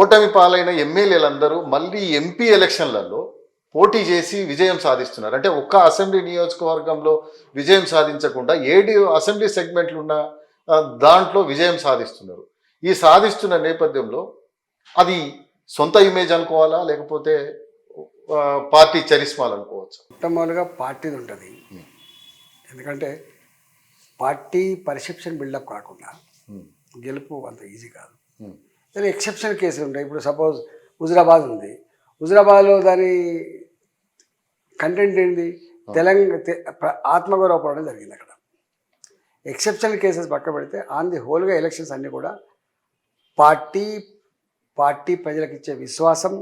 ఓటమి పాలైన ఎమ్మెల్యేలందరూ మళ్ళీ ఎంపీ ఎలక్షన్లలో పోటీ చేసి విజయం సాధిస్తున్నారు. అంటే ఒక్క అసెంబ్లీ నియోజకవర్గంలో విజయం సాధించకుండా ఏడు అసెంబ్లీ సెగ్మెంట్లు ఉన్న దాంట్లో విజయం సాధిస్తున్నారు. ఈ సాధిస్తున్న నేపథ్యంలో అది సొంత ఇమేజ్ అనుకోవాలా? లేకపోతే పార్టీ చరిస్మాలు అనుకోవచ్చు? మొట్టమొదటిగా పార్టీది ఉంటుంది. ఎందుకంటే పార్టీ పర్సెప్షన్ బిల్డప్ కాకుండా గెలుపు అంత ఈజీ కాదు. కానీ ఎక్సెప్షన్ కేసులు ఉంటాయి. ఇప్పుడు సపోజ్ హుజరాబాద్ ఉంది. హుజరాబాద్లో దాని కంటెంట్ ఏంటి తెలంగాణ ఆత్మగౌరవ పోవడం జరిగింది అక్కడ. ఎక్సెప్షనల్ కేసెస్ పక్క పెడితే ఆన్ ది హోల్గా ఎలక్షన్స్ అన్నీ కూడా పార్టీ పార్టీ ప్రజలకు ఇచ్చే విశ్వాసం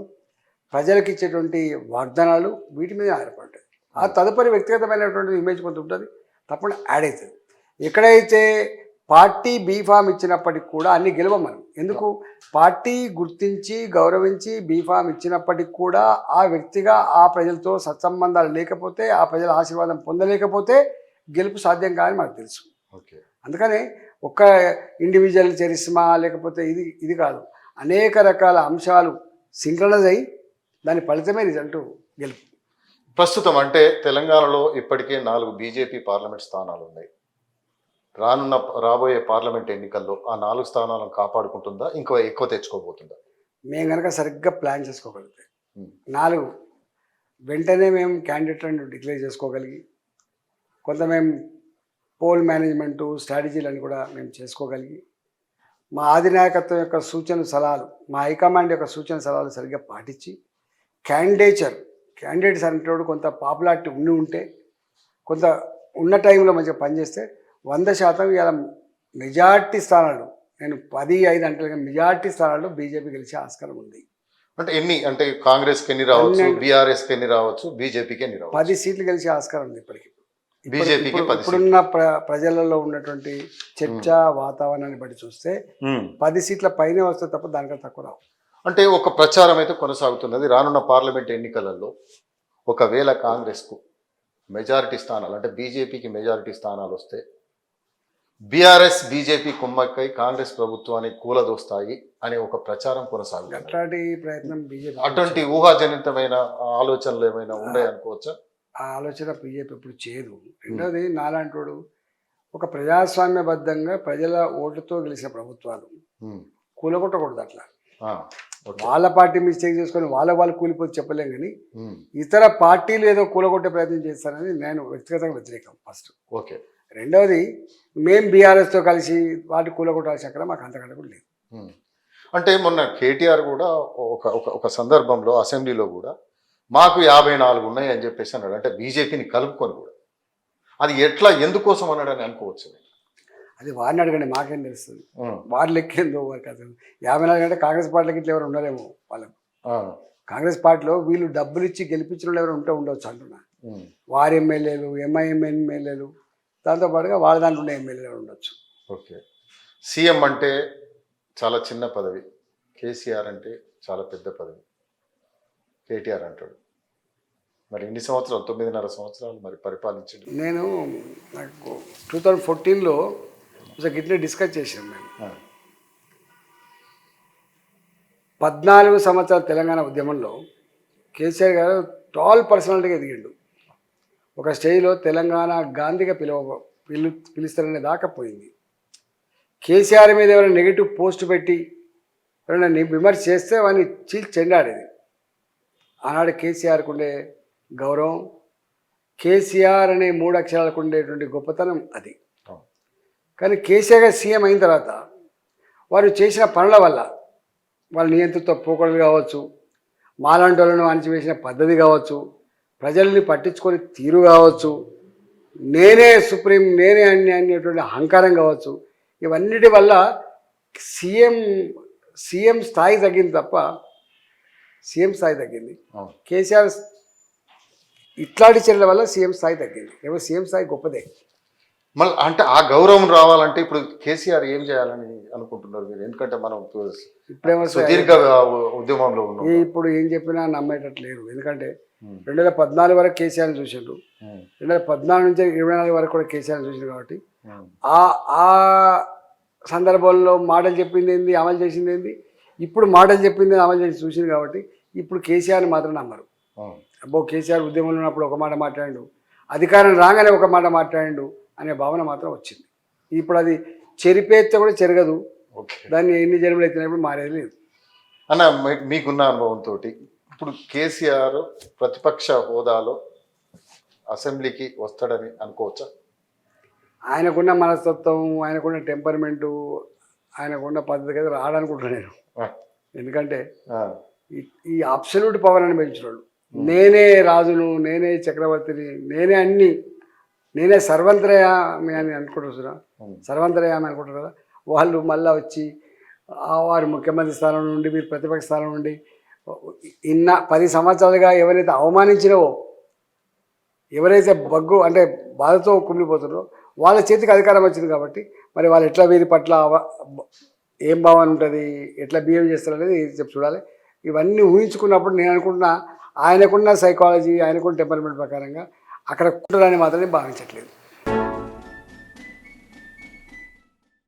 ప్రజలకు ఇచ్చేటువంటి వాగ్దానాలు వీటి మీద ఆధారపడ్డాయి ఆ. తదుపరి వ్యక్తిగతమైనటువంటి ఇమేజ్ కొంత ఉంటుంది. తప్పకుండా యాడ్ అవుతుంది. ఎక్కడైతే పార్టీ బీఫామ్ ఇచ్చినప్పటికి కూడా అన్ని గెలవం మనం. ఎందుకు? పార్టీ గుర్తించి గౌరవించి బీఫామ్ ఇచ్చినప్పటికి కూడా ఆ వ్యక్తిగా ఆ ప్రజలతో సత్సంబంధాలు లేకపోతే ఆ ప్రజల ఆశీర్వాదం పొందలేకపోతే గెలుపు సాధ్యం కాదని మనకు తెలుసు. ఓకే. అందుకనే ఒక్క ఇండివిజువల్ చరిస్మా లేకపోతే ఇది ఇది కాదు. అనేక రకాల అంశాలు సింక్రనైజ్ అయ్యి దాని ఫలితమే రిజల్ట్ గెలుపు. ప్రస్తుతం అంటే తెలంగాణలో ఇప్పటికే నాలుగు బీజేపీ పార్లమెంట్ స్థానాలు ఉన్నాయి రానున్న రాబోయే పార్లమెంట్ ఎన్నికల్లో ఆ నాలుగు స్థానాలను కాపాడుకుంటుందా? ఇంకో ఎక్కువ తెచ్చుకోబోతుందా? మేము కనుక సరిగ్గా ప్లాన్ చేసుకోగలిగితే. Hmm. నాలుగు వెంటనే మేము క్యాండిడేట్ అని డిక్లేర్ చేసుకోగలిగి కొంత మేము పోల్ మేనేజ్మెంటు స్ట్రాటజీలను కూడా మేము చేసుకోగలిగి మా అధినాయకత్వం యొక్క సూచన సలహాలు మా హైకమాండ్ యొక్క సూచన సలహాలు సరిగ్గా పాటించి క్యాండిడేచర్ క్యాండిడేట్స్ అనేటోడు కొంత పాపులారిటీ ఉండి ఉంటే కొంత ఉన్న టైంలో మంచిగా పనిచేస్తే వంద శాతం ఇలా మెజార్టీ స్థానాలు. నేను పది ఐదు అంటే మెజార్టీ స్థానాలు బీజేపీ గెలిచే ఆస్కారం ఉంది. అంటే ఎన్ని? అంటే కాంగ్రెస్కి ఎన్ని రావచ్చు? పన్నెండు. బీఆర్ఎస్కి ఎన్ని రావచ్చు? బీజేపీకి ఎన్ని రావచ్చు? పది సీట్లు గెలిచే ఆస్కారం ఉంది ఇప్పటికి. బీజేపీకి ఇప్పుడున్న ప్ర ప్రజలలో ఉన్నటువంటి చర్చ వాతావరణాన్ని బట్టి చూస్తే. పది సీట్ల పైనే వస్తే తప్ప దానికన్నా తక్కువ రావు. అంటే ఒక ప్రచారం అయితే కొనసాగుతున్నది. రానున్న పార్లమెంట్ ఎన్నికలలో ఒకవేళ కాంగ్రెస్కు మెజారిటీ స్థానాలు అంటే బీజేపీకి మెజారిటీ స్థానాలు వస్తే బీఆర్ఎస్ బీజేపీ కుమ్మక్కై కాంగ్రెస్ ప్రభుత్వాన్ని కూలదోస్తాయి అనే ఒక ప్రచారం కొనసాగుతుంది. ప్రయత్నం బీజేపీ అటువంటి ఊహాజనితమైన ఆలోచనలు ఏమైనా ఉన్నాయి అనుకోవచ్చా? ఆ ఆలోచన బీజేపీ ఇప్పుడు చేయదు. రెండోది నాలాంటోడు ఒక ప్రజాస్వామ్యబద్ధంగా ప్రజల ఓట్లతో గెలిచిన ప్రభుత్వాలు. కూలగొట్టకూడదు అట్లా. వాళ్ళ పార్టీ మిస్టేక్ చేసుకొని వాళ్ళ వాళ్ళు కూలిపోతే చెప్పలేం కానీ. ఇతర పార్టీలు ఏదో కూలగొట్టే ప్రయత్నం చేస్తారని నేను వ్యక్తిగతంగా వ్యతిరేకం ఫస్ట్. ఓకే. రెండవది మేం బీఆర్ఎస్తో కలిసి వాటి కూలగొట్టాల్సిన అక్కడ మాకు అంతకంటే కూడా లేదు. అంటే మొన్న కేటీఆర్ కూడా ఒక ఒక ఒక సందర్భంలో అసెంబ్లీలో కూడా మాకు యాభై నాలుగు ఉన్నాయి అని చెప్పేసి అన్నాడు. అంటే బీజేపీని కలుపుకొని కూడా. అది ఎట్లా ఎందుకోసం అన్నాడని అనుకోవచ్చు అది వారిని అడగండి మాకేం తెలుస్తుంది. వారి లెక్కేందో వారికి అసలు యాభై నాలుగు అంటే కాంగ్రెస్ పార్టీలకి ఇట్లా ఎవరు ఉండరేమో వాళ్ళకు. కాంగ్రెస్ పార్టీలో వీళ్ళు డబ్బులు ఇచ్చి గెలిపించిన వాళ్ళు ఎవరు ఉంటే ఉండవచ్చు అంటున్నా. వారి ఎమ్మెల్యేలు ఎంఐఎం ఎమ్మెల్యేలు దాంతోపాటుగా వాళ్ళ దాంట్లో ఉండే ఎమ్మెల్యేలు ఉండొచ్చు. ఓకే. సీఎం అంటే చాలా చిన్న పదవి. కేసీఆర్ అంటే చాలా పెద్ద పదవి. కేటీఆర్ అంటాడు. మరి ఎన్ని సంవత్సరాలు? తొమ్మిదిన్నర సంవత్సరాలు మరి పరిపాలించడు. నేను నాకు టూ థౌజండ్ ఫోర్టీన్లో ఒకసారి గిట్లే డిస్కస్ చేసాం మేము ఆ, పద్నాలుగు సంవత్సరాల తెలంగాణ ఉద్యమంలో కేసీఆర్ గారు టాల్ పర్సనాలిటీగా ఎదిగిండు. ఒక స్టేజ్లో తెలంగాణ గాంధీగా పిలువ పిలు పిలుస్తారనే దాకా పోయింది. కేసీఆర్ మీద ఎవరైనా నెగిటివ్ పోస్ట్ పెట్టి ఎవరైనా విమర్శ చేస్తే వాడిని చీల్చి చెండాడేది. ఆనాడు కేసీఆర్కు ఉండే గౌరవం కేసీఆర్ అనే మూడు అక్షరాలకు ఉండేటువంటి గొప్పతనం అది. కానీ కేసీఆర్ గారు సీఎం అయిన తర్వాత వారు చేసిన పనుల వల్ల వాళ్ళ నియంత్రిత పోకడలు కావచ్చు మాలాంటి వాళ్ళను అణిచివేసిన పద్ధతి కావచ్చు ప్రజల్ని పట్టించుకొని తీరు కావచ్చు నేనే సుప్రీం నేనే అన్ని అనేటువంటి అహంకారం కావచ్చు ఇవన్నిటి వల్ల సీఎం సీఎం స్థాయి తగ్గింది తప్ప సీఎం స్థాయి తగ్గింది. కేసీఆర్ ఇట్లాంటి చర్యల వల్ల సీఎం స్థాయి తగ్గింది. ఏమో సీఎం స్థాయి గొప్పదే. మళ్ళీ అంటే ఆ గౌరవం రావాలంటే ఇప్పుడు కేసీఆర్ ఏం చేయాలని అనుకుంటున్నారు మీరు? ఎందుకంటే మనం ఇప్పుడేమో సుదీర్ఘ ఉద్యమంలో ఉన్నాం. ఇప్పుడు ఏం చెప్పినా నమ్మేటట్టు లేరు ఎందుకంటే. రెండు వేల పద్నాలుగు వరకు కేసీఆర్ చూసిండ్రు. రెండు వేల పద్నాలుగు నుంచి ఇరవై నాలుగు వరకు కూడా కేసీఆర్ చూసిండు కాబట్టి. ఆ ఆ సందర్భంలో మాటలు చెప్పింది ఏంది అమలు చేసింది ఏంది? ఇప్పుడు మాటలు చెప్పింది అమలు చేసి చూసింది కాబట్టి ఇప్పుడు కేసీఆర్ని మాత్రం నమ్మరు. అబ్బో కేసీఆర్ ఉద్యమంలో ఉన్నప్పుడు ఒక మాట మాట్లాడిండు. అధికారం రాగానే ఒక మాట మాట్లాడిండు. అనే భావన మాత్రం వచ్చింది. ఇప్పుడు అది చెరిపేస్తే కూడా చెరగదు. ఓకే. దాన్ని ఎన్ని జన్మలు ఎత్తినప్పుడు మారేది లేదు. అన్న మీకున్న అనుభవంతో ఇప్పుడు కేసీఆర్ ప్రతిపక్ష హోదాలో అసెంబ్లీకి వస్తాడని అనుకోవచ్చా? ఆయనకున్న మనస్తత్వం ఆయనకున్న టెంపర్మెంటు ఆయనకున్న పద్ధతి కదా రాడనుకుంటున్నాను నేను. ఎందుకంటే ఈ- అబ్సల్యూట్ పవర్ అని పెంచిన నేనే రాజును నేనే చక్రవర్తిని నేనే అన్ని నేనే సర్వంతరయామి అని అనుకుంటున్నా ఉమ్, సర్వంతరయామి అనుకుంటారు కదా? వాళ్ళు మళ్ళీ వచ్చి వారు ముఖ్యమంత్రి స్థానం నుండి మీరు ప్రతిపక్ష స్థానం నుండి ఇన్న పది సంవత్సరాలుగా ఎవరైతే అవమానించినవో ఎవరైతే బగ్గు అంటే బాధతో కుమిలిపోతున్నారో వాళ్ళ చేతికి అధికారం వచ్చింది కాబట్టి మరి వాళ్ళు ఎట్లా వీరి పట్ల ఏం భావన ఉంటుంది? ఎట్లా బిహేవ్ చేస్తారు అనేది చెప్పి చూడాలి. ఇవన్నీ ఊహించుకున్నప్పుడు నేను అనుకుంటున్నా ఆయనకున్న సైకాలజీ ఆయనకున్న టెంపర్మెంట్ ప్రకారంగా అక్కడ కుట్రని మాత్రమే భావించట్లేదు.